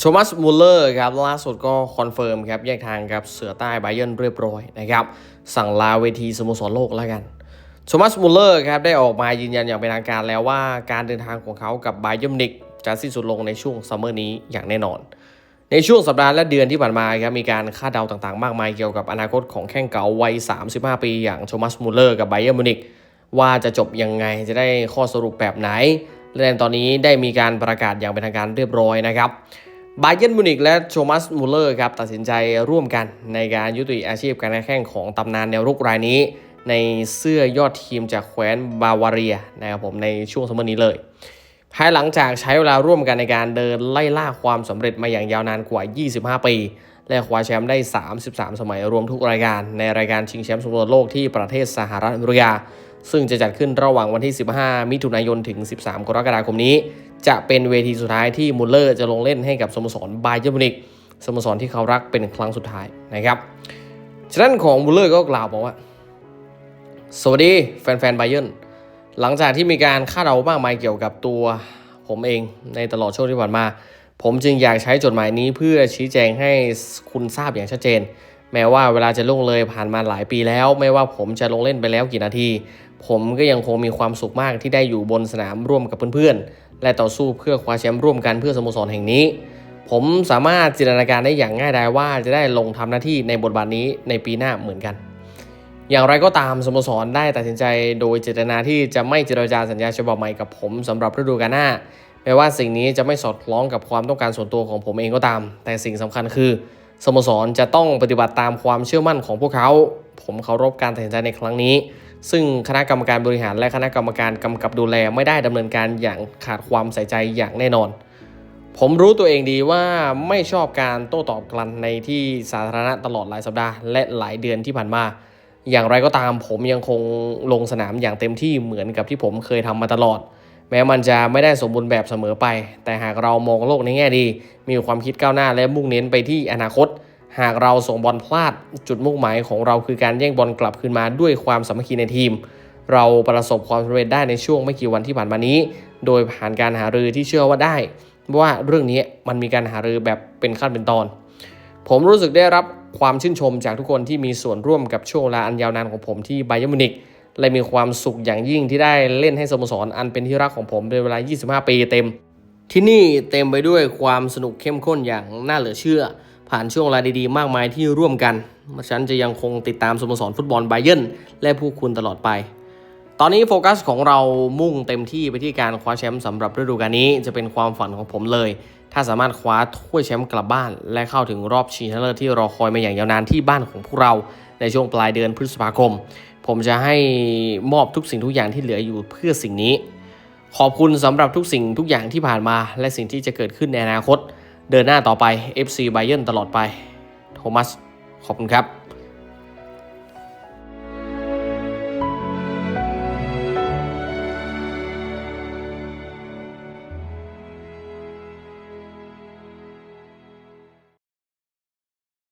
โทมัสมูลเลอร์ครับล่าสุดก็คอนเฟิร์มครับแยกทางกับเสือใต้ไบเยนเรียบร้อยนะครับสั่งลาเวทีสโมสรโลกแล้วกันโทมัสมูลเลอร์ครับได้ออกมายืนยันอย่างเป็นทางการแล้วว่าการเดินทางของเขากับไบเยนมิวนิกจะสิ้นสุดลงในช่วงซัมเมอร์นี้อย่างแน่นอน ในช่วงสัปดาห์และเดือนที่ผ่านมาครับมีการคาดเดาต่างๆ มากมายเกี่ยวกับอนาคตของแข้งเก่าวัย 35 ปีอย่างโทมัสมูลเลอร์กับไบเยนมินิกว่าจะจบยังไงจะได้ข้อสรุปแบบไหนและในตอนนี้ได้มีการประกาศอย่างเป็นทางการเรียบร้อยนะครับ บาเยนมูนิกและโทมัสมูเลอร์ครับตัดสินใจร่วมกันในการยุติอาชีพการแข่งของตำนานแนวรุกรายนี้ ในเสื้อยอดทีมจากแคว้นบาวาเรียนะครับผมในช่วงสมัยนี้เลย ภายหลังจากใช้เวลาร่วมกันในการเดินไล่ล่าความสำเร็จมาอย่างยาวนานกว่า 25 ปี และคว้าแชมป์ได้ 33 สมัยรวมทุกรายการ ในรายการชิงแชมป์สโมสรโลกที่ประเทศสหรัฐอเมริกา ซึ่งจะจัดขึ้นระหว่างวันที่ 15 มิถุนายนถึง 13 กรกฎาคมนี้ จะเป็นเวทีสุดท้ายที่มุลเลอร์จะลงเล่นให้กับสโมสรบาเยร์มิวนิกสโมสรที่เขารักเป็นครั้งสุดท้ายนะครับฉะนั้นของมุลเลอร์ก็กล่าวบอกว่า สวัสดีแฟนๆไบเยร์นหลังจากที่มีการคาดเดามากมายเกี่ยวกับตัวผมเองในตลอดช่วงที่ผ่านมา ผมจึงอยากใช้จดหมายนี้เพื่อชี้แจงให้คุณทราบอย่างชัดเจน แม้ว่าเวลาจะล่วงเลยผ่านมาหลายปีแล้ว ไม่ว่าผมจะลงเล่นไปแล้วกี่นาที ผมก็ยังคงมีความสุขมากที่ได้อยู่บนสนามร่วมกับเพื่อนๆ และต่อสู้เพื่อคว้าแชมป์ร่วมกันเพื่อสโมสรแห่งนี้ ผมสามารถจินตนาการได้อย่างง่ายดายว่าจะได้ลงทำหน้าที่ในบทบาทนี้ในปีหน้าเหมือนกัน อย่างไรก็ตามสโมสรได้ตัดสินใจโดยเจตนาที่จะไม่เจรจาสัญญาฉบับใหม่กับผมสำหรับฤดูกาลหน้า แม้ว่าสิ่งนี้จะไม่สอดคล้องกับความต้องการส่วนตัวของผมเองก็ตาม แต่สิ่งสำคัญคือสโมสรจะต้องปฏิบัติตามความเชื่อมั่นของพวกเขา ผมเคารพการตัดสินใจในครั้งนี้ ซึ่งคณะกรรมการบริหารและคณะกรรมการกำกับดูแลไม่ได้ดำเนินการอย่างขาดความใส่ใจอย่างแน่นอน ผมรู้ตัวเองดีว่าไม่ชอบการโต้ตอบกันในที่สาธารณะตลอดหลายสัปดาห์และหลายเดือนที่ผ่านมา อย่างไรก็ตามผมยังคงลงสนามอย่างเต็มที่เหมือนกับที่ผมเคยทำมาตลอด แม้มันจะไม่ได้สมบูรณ์แบบเสมอไป แต่หากเรามองโลกในแง่ดี มีความคิดก้าวหน้าและมุ่งเน้นไปที่อนาคต หากเราส่งบอลพลาด จุดมุ่งหมายของเราคือการแย่งบอลกลับคืนมาด้วยความสามัคคีในทีม เราประสบความสำเร็จได้ในช่วงไม่กี่วันที่ผ่านมานี้ โดยผ่านการหารือที่เชื่อว่าได้ ว่าเรื่องนี้มันมีการหารือแบบเป็นขั้นเป็นตอน ผมรู้สึกได้รับความชื่นชมจากทุกคนที่มีส่วนร่วมกับช่วงเวลาอันยาวนานของผมที่ไบเยร์มิวนิก และมีความสุขอย่างยิ่งที่ได้เล่นให้สโมสรอันเป็นที่รักของผมเป็นเวลา 25 ปีเต็ม ที่นี่เต็มไปด้วยความสนุกเข้มข้นอย่างน่าเหลือเชื่อ ผ่านช่วงเวลาดีๆ มากมายที่ร่วมกันฉันจะยังคงติดตามสโมสรฟุตบอลไบเยนและผู้คุณตลอดไป ตอนนี้โฟกัสของเรามุ่งเต็มที่ไปที่การคว้าแชมป์สำหรับฤดูกาลนี้จะเป็นความฝันของผมเลย ถ้าสามารถคว้าถ้วยแชมป์กลับบ้าน และเข้าถึงรอบชิงชนะเลิศที่รอคอยมาอย่างยาวนานที่บ้านของพวกเราในช่วงปลายเดือนพฤษภาคม ผมจะให้มอบทุกสิ่งทุกอย่างที่เหลืออยู่เพื่อสิ่งนี้ ขอบคุณสำหรับทุกสิ่งทุกอย่างที่ผ่านมา และสิ่งที่จะเกิดขึ้นในอนาคต เดินหน้าต่อไป FC Bayern ตลอดไป โทมัส ขอบคุณครับ